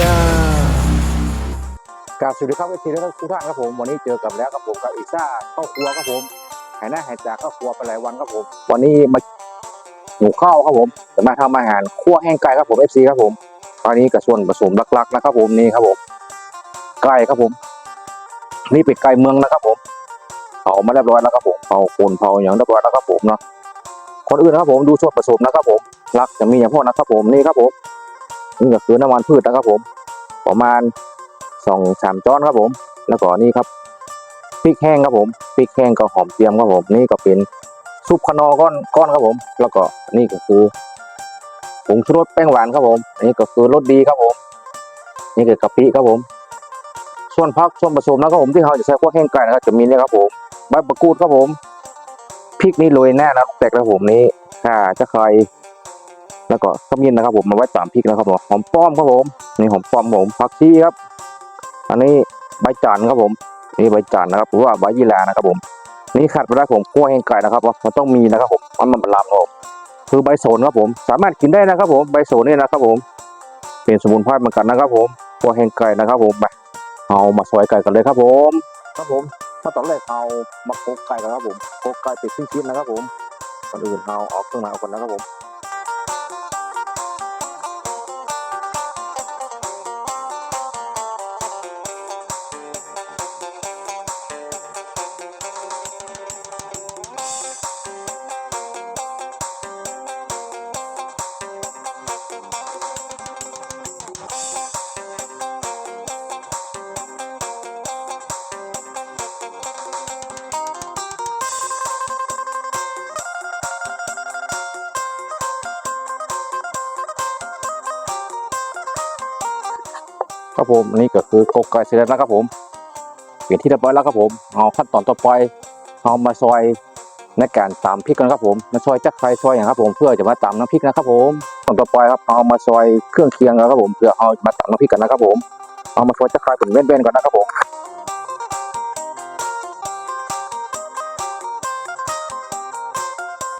จ้ากราบสวัสดีครับเอซีและทุกท่านครับผม วันนี้เจอกับแล้วครับผมกับอีซ่าข้าวครัวครับผมหายหน้าหายจากข้าวครัวไปหลายวันครับผม วันนี้มาหนูข้าวครับผมจะมาทำอาหารคั่วแห้งไก่ครับผมเอฟซีครับผมตอนนี้กับส่วนผสมหลักๆนะครับผมนี่ครับผมไก่ครับผม นี่เป็นไก่เมืองนะครับผมเผามาเรียบร้อยแล้วครับผมเผาโคนเผาอย่างเรียบร้อยแล้วครับผมเนาะคนอื่นนะครับผมดูส่วนผสมนะครับผมหลักจะมีอย่างพวกนะครับผมนี่ครับผม นี่ก็คือน้ำมันพืชนะครับผม ประมาณสองสามจ้อนครับผม แล้วก็นี่ครับพริกแห้งครับผมพริกแห้งกับหอมเจียมครับผม นี่ก็เป็นซุปขนอก้อนก้อนครับผม แล้วก็นี่ก็คือผงชูรสแป้งหวานครับผมนี่ก็คือรสดีครับผม นี่คือกะปิครับผม ส่วนผักส่วนผสมนะครับผมที่เราจะใช้พวกแห้งไก่นะครับจะมีนี่ครับผมใบมะกรูดครับผมพริกนี่โรยแน่นะแตกครับผมนี่ข่าจะใคร แล้วก็ขมิ้นนะครับผมมาไว้ตามพริกนะครับผมหอมป้อมครับผมนี่หอมป้อมผมผักชีครับ อันนี้ใบจันทร์ครับผมนี่ใบจันทร์นะครับหรือว่าใบยี่หร่านะครับผมนี่ขาดไม่ได้ผมคั่วแห้งไก่นะครับมันต้องมีนะครับผมมันมันลำครับผมคือใบโสนครับผม สามารถกินได้นะครับผมใบโสนนี่นะครับผมเป็นสมุนไพรเหมือนกันนะครับ ผมคั่วแห้งไก่นะครับผมไปเอามาซอยไก่กันเลยครับผม ครับผมถ้าตอนแรกเอามาโคกไก่กันครับผมโคกไก่เป็นชิ้นๆนะครับผมก่อนอื่นเอาเอาเครื่องในเอาก่อนนะครับผม ผมอันนี้ก็คือโคกไก่เสร็จแล้วนะครับผมเปลี่ยนที่เรียบร้อยแล้วครับผมเอาขั้นตอนต่อไปเอามาซอยในการตำพริกกันครับผมมาซอยจักไคร้ซอยอย่างครับผมเพื่อจะมาตำน้ำพริกนะครับผมตอนต่อไปครับเอามาซอยเครื่องเคียงกันครับผมเพื่อเอามาตำน้ำพริกกันนะครับผมเอามาซอยจักไคร้เป็นเว้นๆก่อนนะครับผม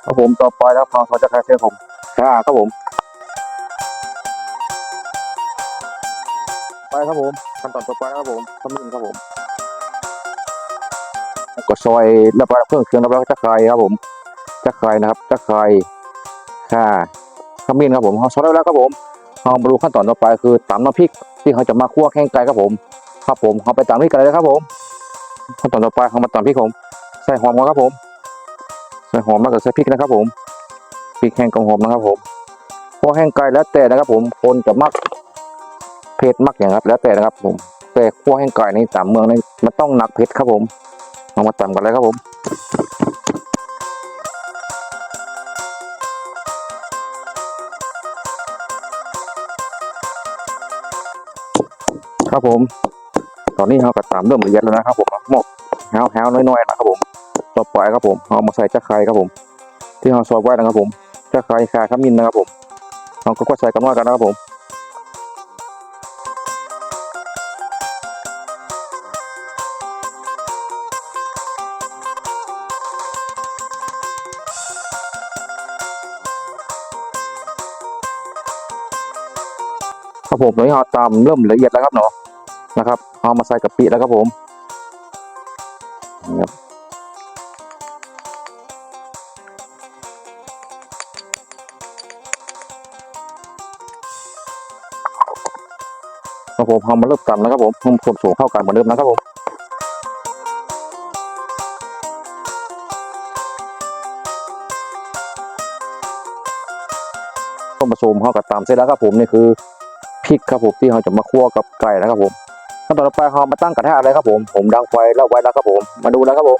ครับผมต่อไปแล้วเอซอยจักไคร้เส้นผมค่ะครับผม ไปครับผมขั้นตอนต่อไปนะครับผมขมิ้นครับผมก็ซอยแล้วก็เครื่องเคียงแล้วก็ตะไคร้ครับผมตะไคร้นะครับตะไคร้ข่าขมิ้นครับผมเอาซอยแล้วครับผมเอามาดูขั้นตอนต่อไปคือตำน้ำพริกที่เขาจะมาคั่วแห้งไก่ครับผม ครับผมเอาไปตำพริกกันเลยครับผม ขั้นตอนต่อไปเอามาตำพริกผม ใส่หอมก่อนครับผมใส่หอมแล้วก็ใส่พริกนะครับผมพริกแห้งกับหอมนะครับผมคั่วแห้งไก่แล้วแต่นะครับผมคนจะมัก เผ็ดมากอย่างครับ แล้วแต่นะครับผม แต่คั่วแห้งไก่ในสามเมืองนี่มันต้องหนักเผ็ดครับผมเอามาตำกันเลยครับผมครับผม ตอนนี้เราก็ตำเริ่มละเอียดแล้วนะครับผมหมกแฮวแฮวน้อยๆนะครับผมต่อไปครับผมเอามาใส่จักไคร้ครับผม ที่เราซอยไว้นะครับผมจักไคร้ข่าขมิ้นนะครับผมเราก็ใส่กันว่ากันนะครับผม ผมตอนนี้เราตามเริ่มละเอียดแล้วครับเนาะนะครับ เอามาใส่กะปิแล้วครับผมนี่ครับครับผมเอามาเริ่มตำแล้วครับผมผมผสมเข้ากันเหมือนเดิมนะครับผมต้มผสมเข้ากับตำเสร็จแล้วครับผมนี่คือ ริกครับผมที่เราจะมาคั่วกับไก่นะครับผมขั้นตอนต่อไปเรามาตั้งกระทะเลยครับผม ผมดังไฟแล้วไว้แล้วครับผม มาดูแล้วครับผม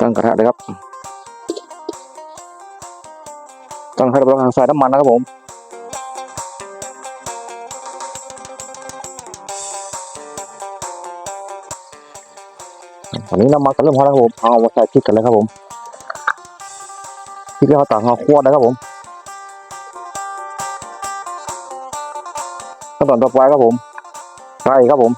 ตั้งกระทะเลยครับ ตั้งให้เรากำลังใส่น้ำมันนะครับผมตอนนี้น้ำมันก็เริ่มร้อนแล้วครับผม เอามาใส่พริกกันเลยครับผมพริกที่เราตักเราคั่วนะครับผม ขั้นตอนต่อไปครับผมไก่ครับผม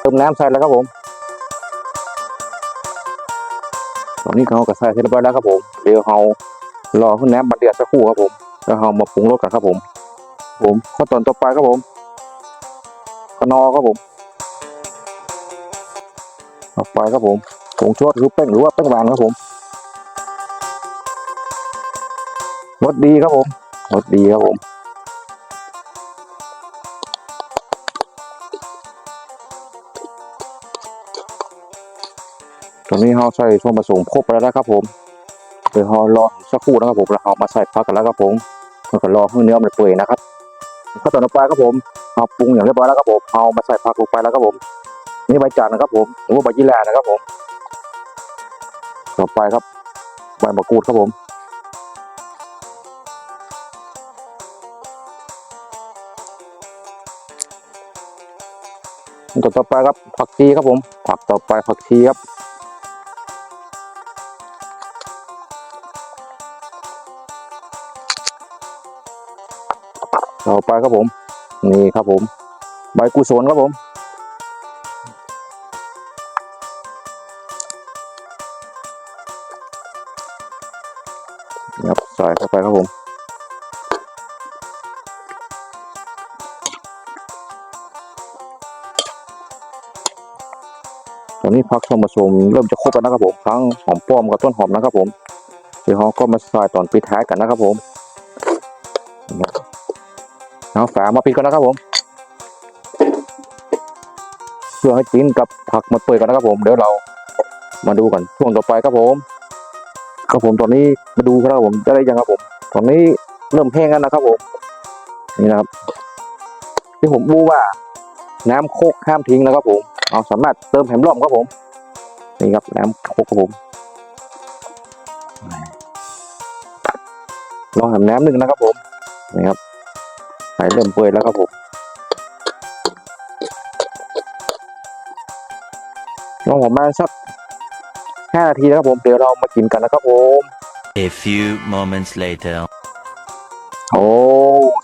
เติมน้ำใส่แล้วครับผม ตอนนี้เขาก็ใส่เสร็จเรียบร้อยแล้วครับผม เดี๋ยวเขารอขึ้นน้ำมาเดือดสักครู่ครับผม แล้วเขามาปรุงรสกันครับผม ผมขั้นตอนต่อไปครับผมขนอครับผม ต่อไปครับผมผงชูรสหรือแป้งหรือว่าแป้งหวานครับผมรสดีครับผมรสดีครับผมตอนนี้เราใส่ส่วนผสมครบไปแล้วครับผมเดี๋ยวเรารอสักครู่นะครับผมแล้วเรามาใส่ผักกันแล้วครับผมแล้วก็รอให้เนื้อมันเปื่อยนะครับขั้นตอนต่อไปครับผมเราปรุงอย่างเรียบร้อยแล้วครับผมเอามาใส่ผักลงไปแล้วครับผม นี่ใบจากนะครับผมหรือว่าใบยี่หร่านะครับผม ต่อไปครับใบมะกรูดครับผมขั้นตอต่อไปครับผักชีครับผม ผักต่อไปผักชีครับต่อไปครับผม นี่ครับผม ใบกุศลครับผม ใส่เข้าไปครับผมตอนนี้พักส่วนผสมเริ่มจะครบแล้วนะครับผมทั้งหอมป้อมกับต้นหอมนะครับผมเดี๋ยวเราก็มาใส่ตอนปิดท้ายกันนะครับผมเอาฝามาปิดก่อนนะครับผม เพื่อให้จิ้นกับผักมันเปื่อยกันนะครับผมเดี๋ยวเรามาดูกันช่วงต่อไปครับผม ครับผมตอนนี้มาดูครับผมได้ยังครับผม ตอนนี้เริ่มแห้งแล้วนะครับผมนี่นะครับที่ผมบูว่า น้ำโคกห้ามทิ้งนะครับผมเอาสามารถเติมแหมร่อมครับผมนี่ครับน้ำโคกครับผมลองทำน้ำหนึ่งนะครับผมนี่ครับใส่เริ่มเปื่อยแล้วครับผมลองผมมาสัก ห้านาทีนะครับผม เดี๋ยวเรามากินกันนะครับผม A few moments later. โอ้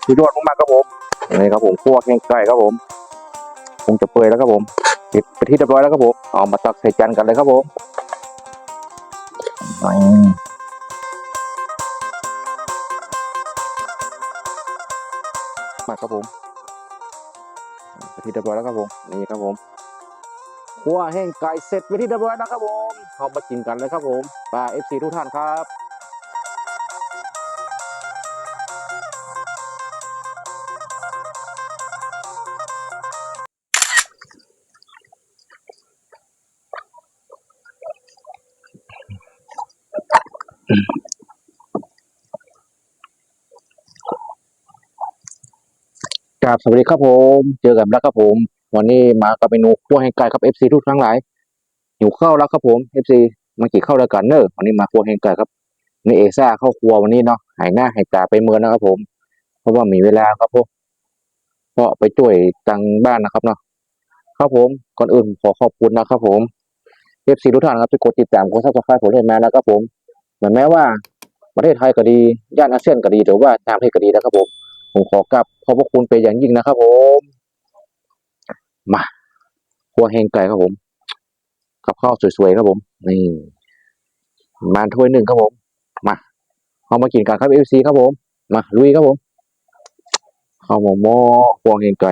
สุดยอดมากๆครับผมนี่ครับผมคั่วแห้งไก่ครับผม คงจะเปื่อยแล้วครับผมปิดไปที่เรียบร้อยแล้วครับผม เอามาตักใส่จานกันเลยครับผมนี่มาครับผมไปที่เรียบร้อยแล้วครับผม นี่ครับผม คั่วแห้งไก่เสร็จไปที่เรียบร้อยแล้วครับผมเอามากินกันเลยครับผมปลาเอฟซีทุกท่านครับกราบสวัสดีครับผม เจอกันแล้วครับผม วันนี้มากับเมนูคั่วแห้งไก่ครับ FC ทุกทั้งหลายหิวข้าวแล้วครับผม FC มากี่ข้าวแล้วกันเนอะวันนี้มาคั่วแห้งไก่ครับนี่เอซ่าเข้าครัววันนี้เนาะหายหน้าหายตาไปเมืองนะครับผม เพราะว่ามีเวลาครับผมก็ไปช่วยตังบ้านนะครับเนาะครับผมก่อนอื่นขอขอบคุณนะครับผม FC ทุกท่านครับที่กดติดตามกดซับสไครต์ผมเล่นมานะครับผมเหมือนแม้ว่าประเทศไทยก็ดีย่านอาเซียนก็ดีหรือว่าต่างประเทศก็ดีนะครับผมผมขอกราบขอบพระคุณเป็นอย่างยิ่งนะครับผม มาหัวแห้งไก่ครับผมกับข้าวสวยๆครับผม นี่มาถ้วยหนึ่งครับผม มาเอามากินกันครับเอฟซีครับผม มาลุยครับผมข้าวหมอหม้อหัวแห้งไก่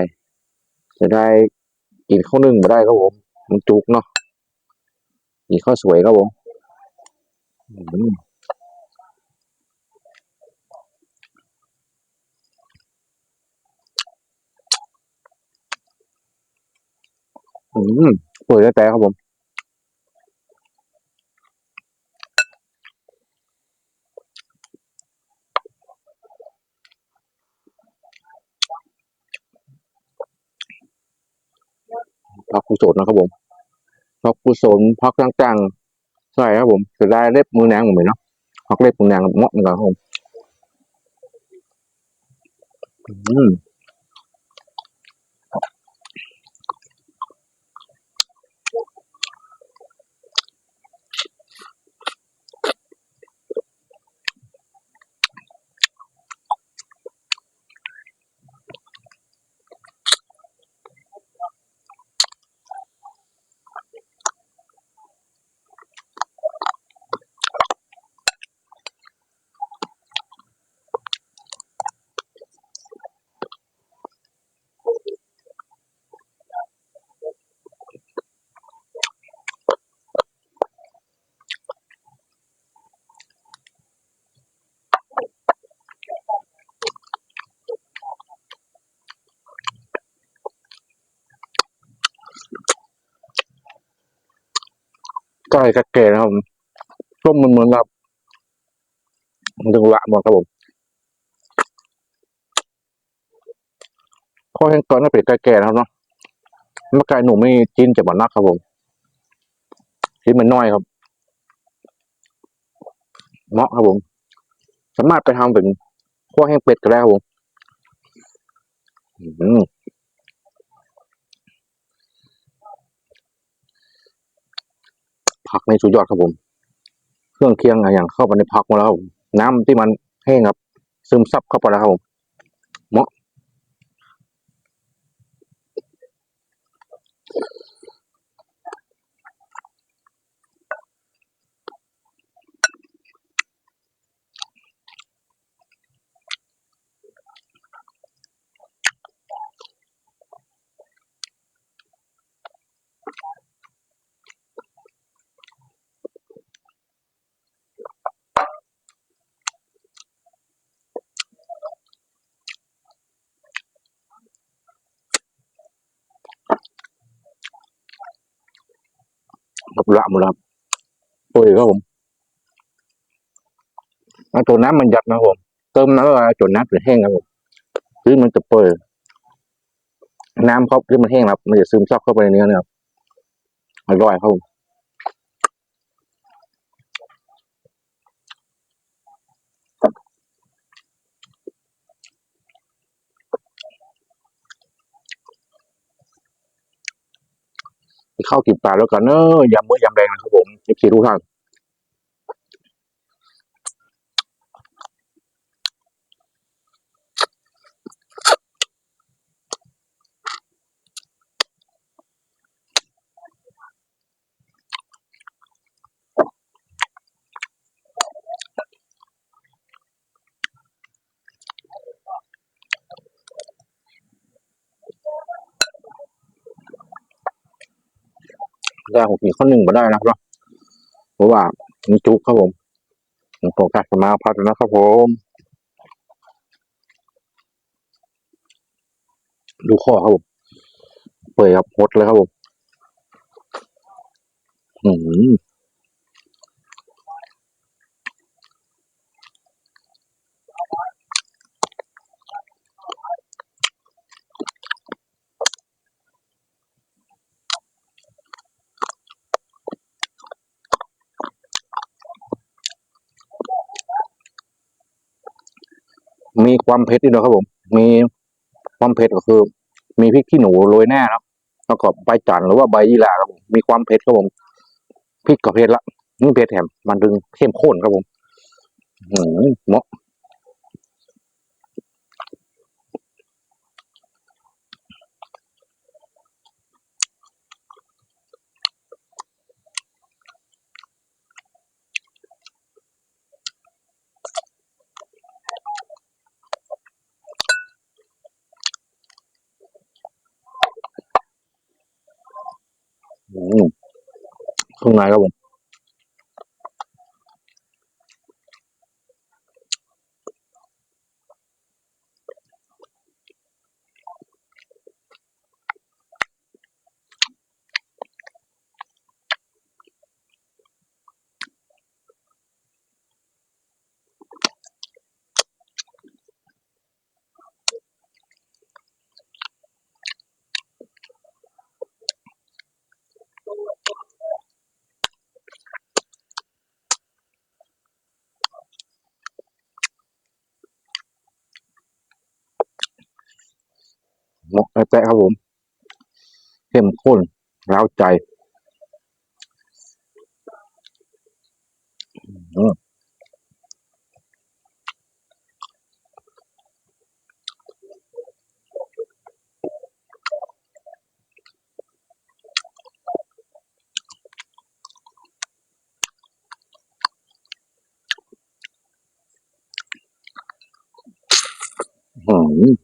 จะได้กินข้าวนึ่งมาได้ครับผม มันจุกเนาะมีข้าวสวยครับผม อืม อืมเปิดแต่ครับผมพักกุศลนะครับผมพักกุศลพักต่างๆใช่ครับผมจะได้เล็บมือนางเหมือนเนาะพักเล็บมือนางเหมาะเหมือนกันครับผมอืม ก้อยกระเกดนะครับผมต้มมันเหมือนกับจังหวะหมดครับผมข้อแห้งก้อนก็เป็นไก่แก่นะครับเนาะเมื่อไก่หนุ่มไม่จิ้นจะบดนักครับผมชิ้นมันน้อยครับเหมาะครับผม สามารถไปทำเป็นข้อแห้งเป็ดก็ได้ครับผมอืม ผักในสุดยอดครับผม เครื่องเคียงอะอย่างเข้าไปในผักหมาแล้วครับผมน้ำที่มันแห้งครับ ซึมซับเข้าไปแล้วครับผม กับละหมดแล้วครับโอ้ยครับผมเอาตัวน้ำมันหยัดนะครับผมเติมน้ำละจนน้ำเป็นแห้งครับผมคือมันจะเปิดน้ำเขาที่มันแห้งครับ มันจะซึมซับเข้าไปในเนื้อนี่ครับอร่อยครับผม เข้ากินปลาแล้วกันเนอะยำมื้อยำแดงนะครับผมเอฟซีทุกท่าน ได้ผมกินข้อหนึ่งมาได้นะครับเพราะว่ามีจุกครับผมผมโฟกัสมาพัดนะครับผมดูข้อครับผมเปิดครับพดเลยครับผมอืม มีความเผ็ดด้วยนะครับผม มีความเผ็ดก็คือ มีพริกขี้หนูโรยหน้าครับแล้วก็ใบจันทร์หรือว่าใบยี่หร่าครับผมมีความเผ็ดครับผมพริกกับเผ็ดละนี่เผ็ดแถมมันดึงเข้มข้นครับผมอืมเหมาะ อืมข้างในครับผม เหมาะแปะๆครับผม เข้มข้น ร้าวใจ อืมอืม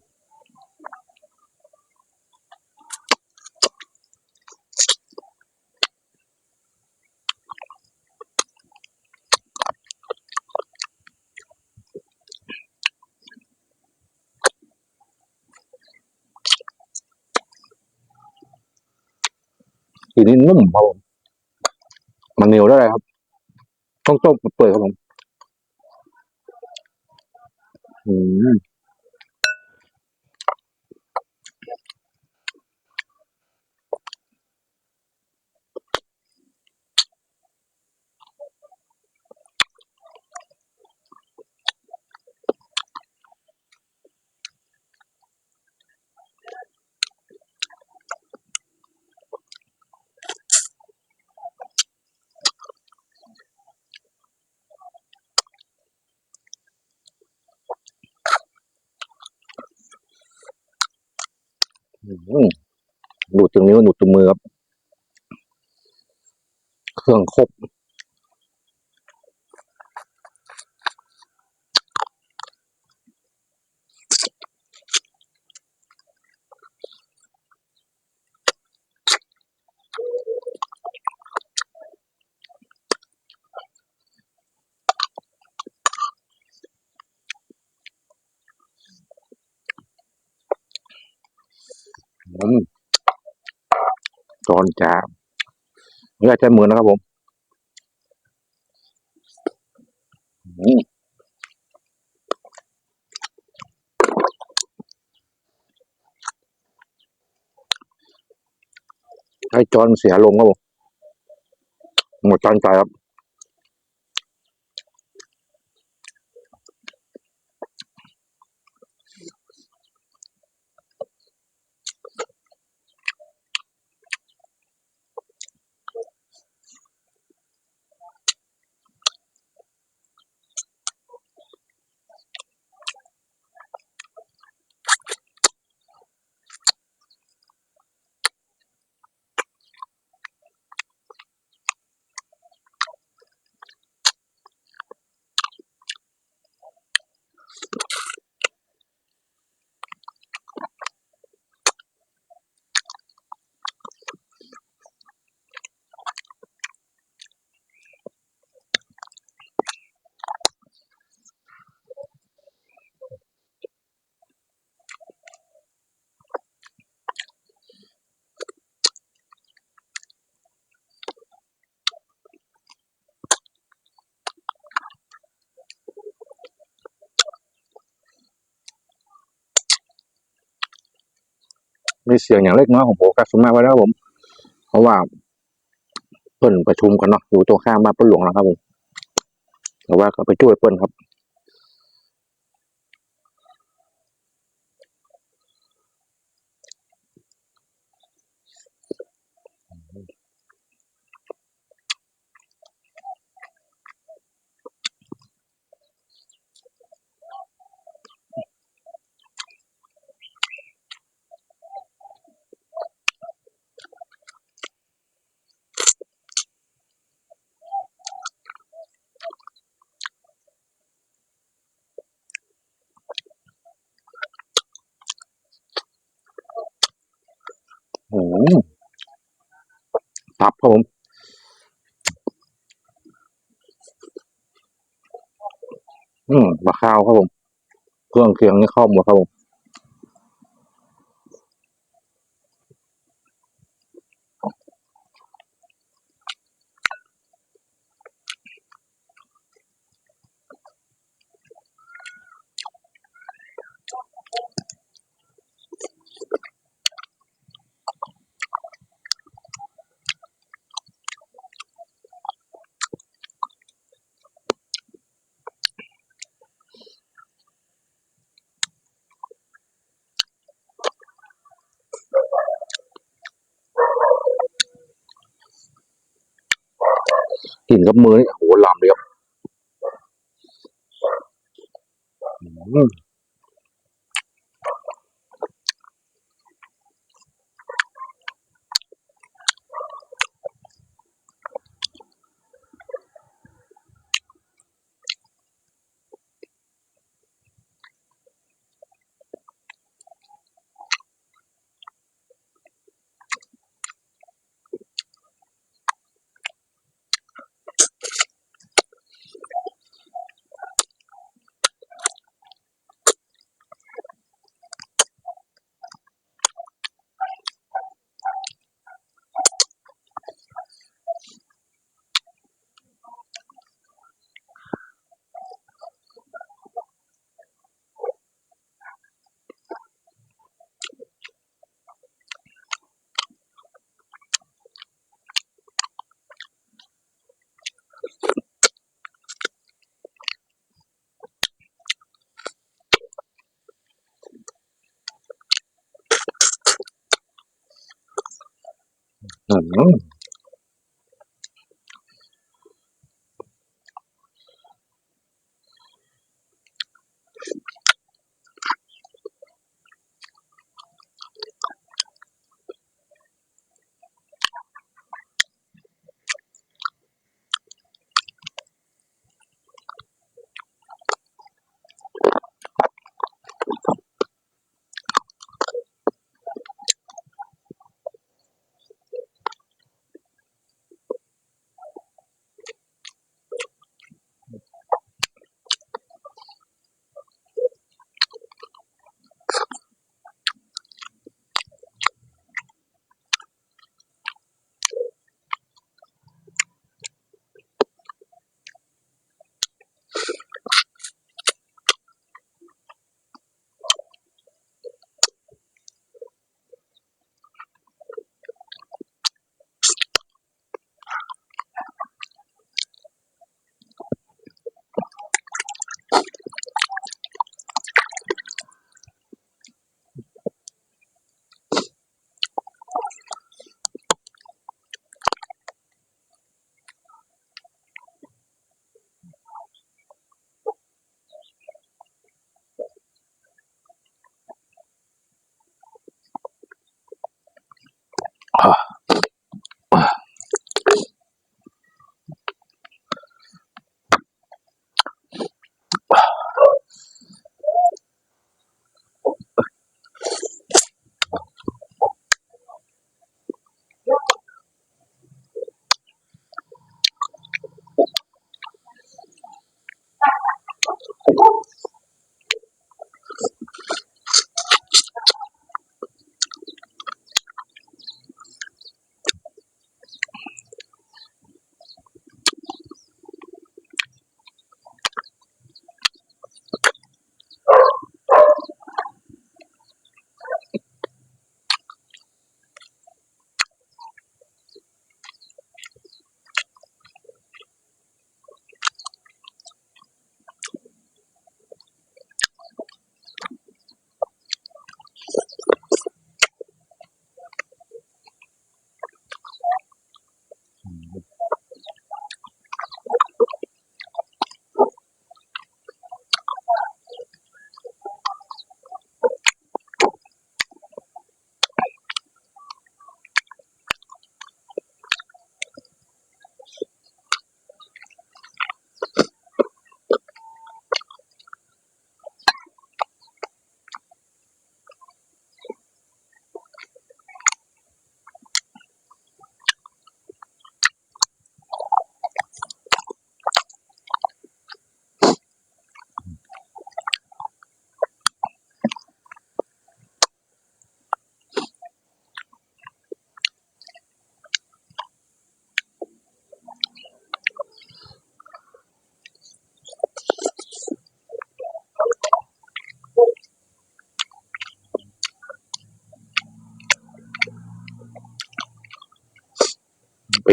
ที นุ่มครับผมมันเหนียวได้เลยครับ ต้องต้มเปื่อยครับผมอืม ดูดตรงนิ้วดูดตรงมือครับ เครื่องครบ อืมจอนจาไม่อใช้มือนะครับผมอืมให้จอนเสียลงครับผมหมดจานใจครับ มีเสียงอย่างเล็กน้อยของผมกัสมาไว้แล้วผม เพราะว่าเปิ้นประชุมกันเนาะอยู่ตรงข้ามบ้านเปิ้นหลวงนะครับผมแต่ว่าก็ไปช่วยเปิ้นครับ อืมตับครับผม อืมมะข้าวครับผม เค รื่องเคียงนี่เข้าหมดครับผม กินกั อื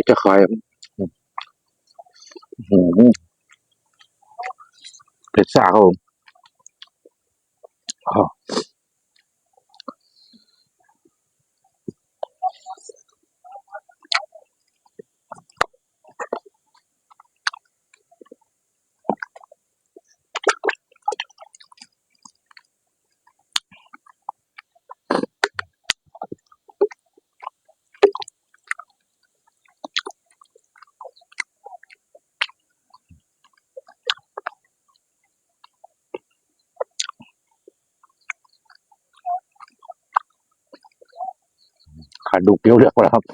จะคายอืมเผ็ดซ่าครับผม ขาดดูเปรี้ยวเลือกแล้วครับ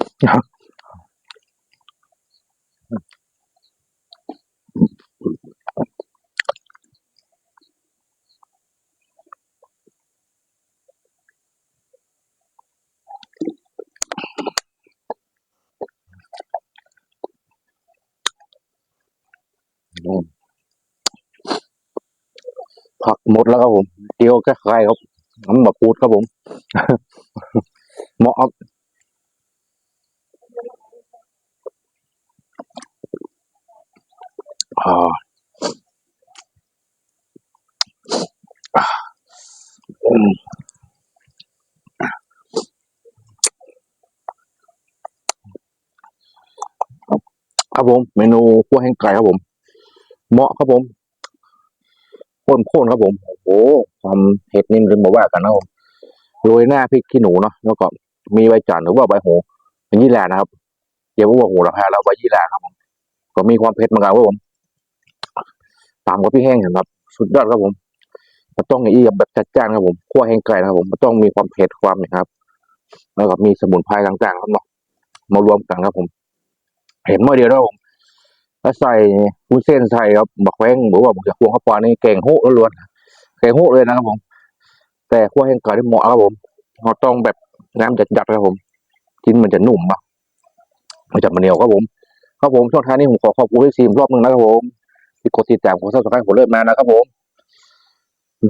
ผักหมดแล้วครับผมเดียวแค่ใครครับน้ำมะกรูดครับผมเหมาะครับอ่าอืม ครับผม เมนูคั่วแห้งไก่ครับผม เหมาะครับผมข้นข้นๆครับผม โอ้โหความเผ็ดนี่มันบอกว่ากันนะผมโรยหน้าพริกขี้หนูเนาะแล้วก็มีใบจันทร์หรือว่าใบโหเป็นยี่แหร่นะครับเกี่ยวกับว่าโหระพาแล้วใบยี่แหร่ครับผมก็มีความเผ็ดเหมือนกันครับผม ตามกับพี่แห้งเห็นครับ สุดยอดครับผมมันต้องอย่างนี้แบบจัดจ้านครับผมคั่วแห้งไก่นะครับผมมันต้องมีความเผ็ดความนะครับแล้วก็มีสมุนไพรต่างๆครับเนาะมารวมกันครับผม เห็นเมื่อเดียวแล้วผมแล้วใส่วุ้นเส้นใส่ครับบักแว้งหรือว่าบักจากพวงข้าวปลานี่เก่งโหล้วนๆเก่งโหเลยนะครับผม แต่ขั้วแห้งไก่ที่เหมาะครับผมเราต้องแบบน้ำจัดๆครับผมกินมันจะนุ่มอะมันจะมันเหนียวครับผมครับผมช่วงท้ายนี้ผมขอขอบคุณที่ซีมรอบหนึ่งนะครับผม ที่กดติดตามกดซับสไครต์ผมเริ่มมานะครับผม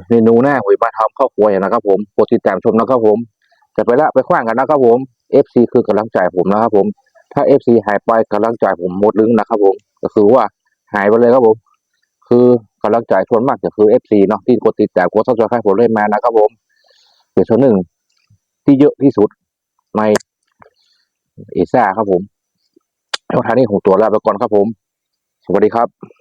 เมนูหน้าหวยมาทำข้าวครัวยนะครับ ผมกดติดตามชมนะครับผมจะไปละไปขว้างกันนะครับผม FC คือกำลังใจผมนะครับผม ถ้า FC หายไปกำลังใจผมหมดลึงนะครับ ผม ก็คือว่าหายไปเลยครับผม คือกำลังใจส่วนมากจะคือ FC เนาะที่กดติดตามกดซับสไครต์ผมเล่นมานะครับผมเป็นส่วนหนึ่งที่เยอะที่สุดในเอซ่าครับผมแล้วทางนี้ผมตัวลาไปก่อนครับผม สวัสดีครับ